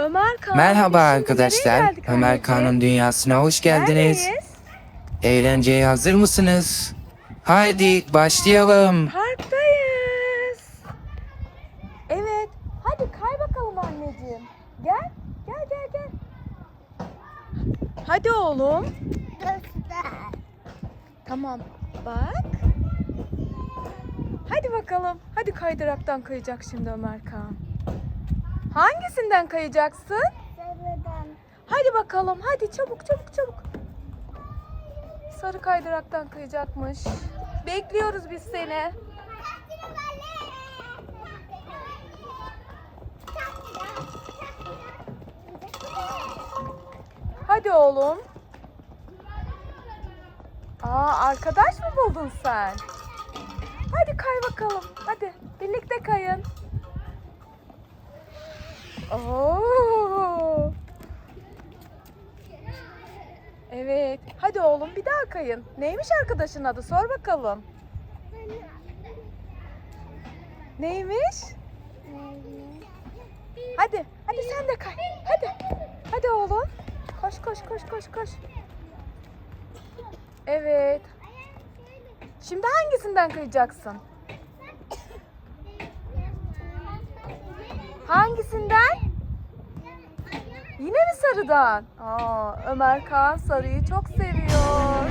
Ömer Kaan. Merhaba şimdi arkadaşlar. nereye geldik Ömer anneciğim? Kan'ın dünyasına hoş geldiniz. Neredeyiz? Eğlenceye hazır mısınız? Haydi başlayalım. Parktayız. Evet. Hadi kay bakalım anneciğim. Gel. Gel gel gel. Hadi oğlum. Tamam. Bak. Hadi bakalım. Hadi kaydıraktan kayacak şimdi Ömer Kaan. Hangisinden kayacaksın? Hadi bakalım. Hadi çabuk çabuk çabuk. Sarı kaydıraktan kayacakmış. Bekliyoruz biz seni. Hadi oğlum. Aa arkadaş mı buldun sen? Hadi kay bakalım. Hadi birlikte kayın. Oo. Evet. Hadi oğlum bir daha kayın. Neymiş arkadaşın adı? Sor bakalım. Neymiş? Hadi. Hadi sen de kay. Hadi. Hadi oğlum. Koş koş koş koş koş. Evet. Şimdi hangisinden kayacaksın? Hangisinden? Yine mi sarıdan? Aa, Ömer Kaan sarıyı çok seviyor.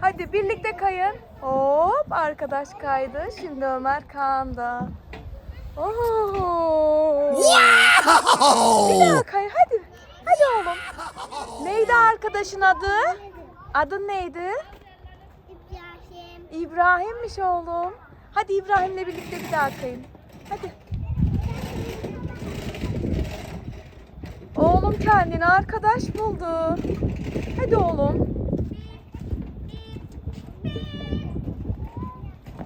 Hadi birlikte kayın. Hop arkadaş kaydı. Şimdi Ömer Kaan da. Oo. Bir daha kay hadi. Hadi oğlum. Neydi arkadaşın adı? Adın neydi? İbrahim'miş oğlum. Hadi İbrahim'le birlikte bir daha kayın. Hadi. Oğlum kendine arkadaş buldu. Hadi oğlum.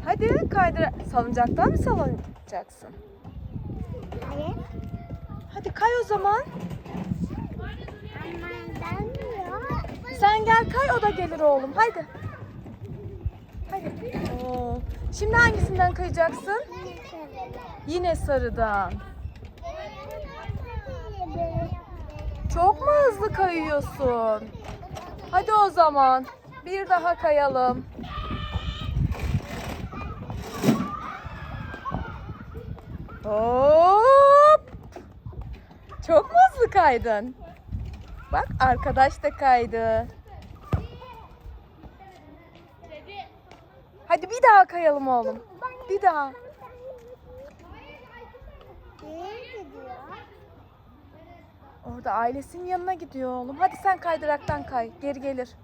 Hadi kaydır. Salıncaktan mı salınacaksın? Hadi kay o zaman. Sen gel kay o da gelir oğlum. Haydi. Hadi. Oo. Şimdi hangisinden kayacaksın? Yine sarıdan. Çok mu hızlı kayıyorsun? Hadi o zaman bir daha kayalım. Hop! Çok mu hızlı kaydın? Bak arkadaş da kaydı. Hadi bir daha kayalım oğlum. Bir daha. Orada ailesinin yanına gidiyor oğlum. Hadi sen kaydıraktan kay. Geri gelir.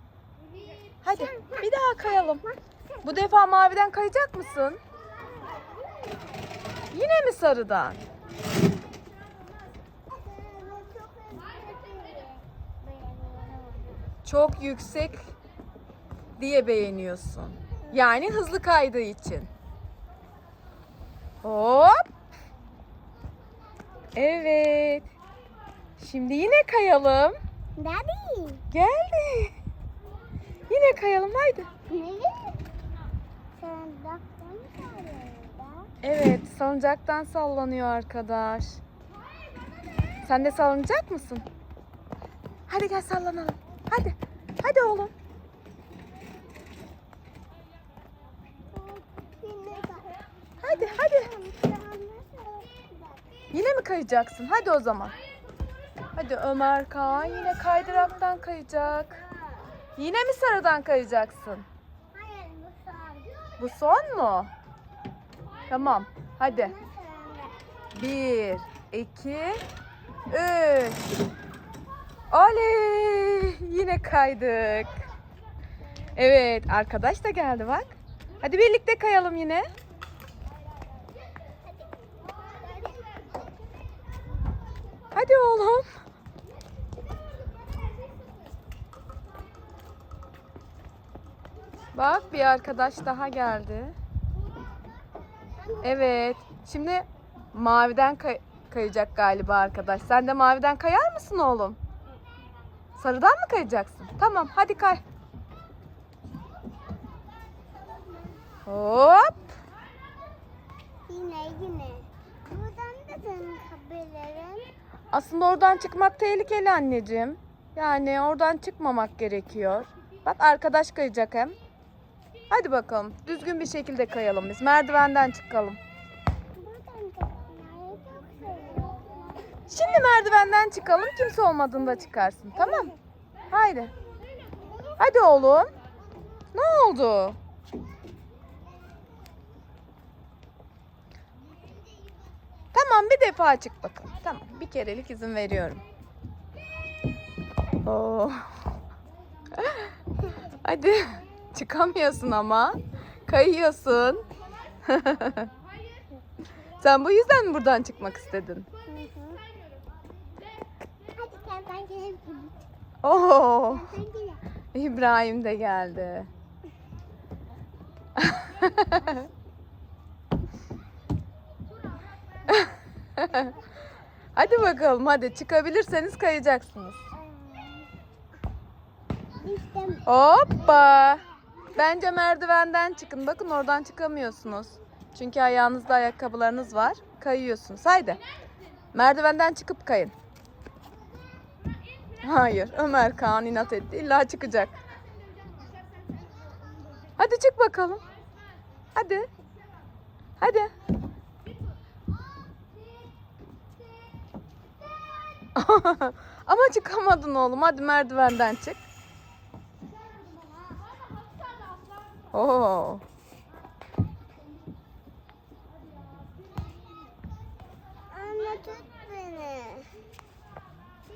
Hadi bir daha kayalım. Bu defa maviden kayacak mısın? Yine mi sarıdan? Çok yüksek diye beğeniyorsun. Yani hızlı kaydığı için. Hop. Evet. Şimdi yine kayalım. Daddy. Geldi. Yine kayalım haydi. Evet, salıncaktan sallanıyor arkadaş. Sen de sallanacak mısın? Hadi gel sallanalım. Hadi. Hadi oğlum. Hadi hadi. Yine mi kayacaksın? Hadi o zaman. Hadi Ömer Kaan yine kaydıraktan kayacak. Yine mi sarıdan kayacaksın? Hayır bu son. Bu son mu? Tamam. Hadi. Bir, iki, üç. Oley! Yine kaydık. Evet, arkadaş da geldi bak. Hadi birlikte kayalım yine. Hadi oğlum. Bak bir arkadaş daha geldi. Evet. Şimdi maviden kay- kayacak galiba arkadaş. Sen de maviden kayar mısın oğlum? Sarıdan mı kayacaksın? Tamam hadi kay. Hop. Yine yine. Buradan da senin kabirlerin? Aslında oradan çıkmak tehlikeli anneciğim. Yani oradan çıkmamak gerekiyor. Bak arkadaş kayacak hem. Hadi bakalım. Düzgün bir şekilde kayalım biz. Merdivenden çıkalım. Şimdi merdivenden çıkalım. Kimse olmadığında çıkarsın. Tamam. Haydi. Hadi oğlum. Ne oldu? Tamam bir defa çık bakalım. Tamam bir kerelik izin veriyorum. Oo. Hadi. Çıkamıyorsun ama. Kayıyorsun. Sen bu yüzden mi buradan çıkmak istedin? Oo. İbrahim de geldi. hadi bakalım hadi çıkabilirseniz kayacaksınız. Hoppa. Bence merdivenden çıkın. Bakın oradan çıkamıyorsunuz. Çünkü ayağınızda ayakkabılarınız var. Kayıyorsunuz. Haydi. Merdivenden çıkıp kayın. Hayır. Ömer Kaan inat etti. İlla çıkacak. Hadi çık bakalım. Hadi. Hadi. Ama çıkamadın oğlum. Hadi merdivenden çık. Oo. anne tut beni.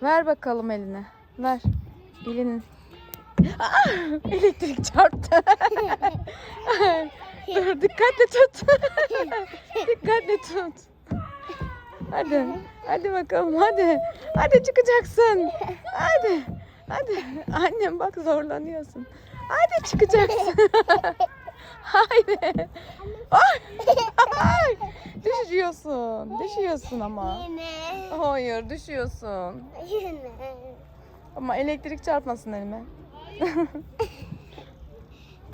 Ver bakalım eline. Ver. Elinin. Ah! Elektrik çarptı. Dur dikkatli tut. dikkatli tut. Hadi. Hadi bakalım hadi. Hadi çıkacaksın. Hadi. Hadi. Annem bak zorlanıyorsun. Hadi çıkacaksın. Haydi. Ay. Ay. Düşüyorsun. Düşüyorsun ama. Yine. Hayır düşüyorsun. Yine. Ama elektrik çarpmasın elime.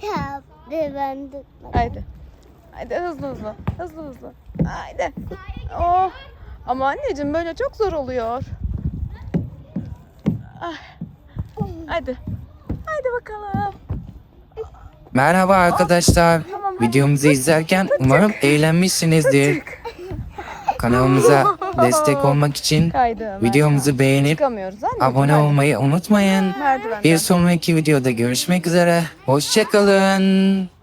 Tabii ben tutmadım. Haydi. Haydi hızlı hızlı. Hızlı hızlı. Haydi. Oh. Ama anneciğim böyle çok zor oluyor. Ah. Haydi. Haydi bakalım. Merhaba arkadaşlar. Tamam, hadi. Videomuzu izlerken umarım eğlenmişsinizdir. Çık. Kanalımıza destek olmak için Kaydı videomuzu beğenip abone olmayı unutmayın. Bir sonraki videoda görüşmek üzere. Hoşçakalın.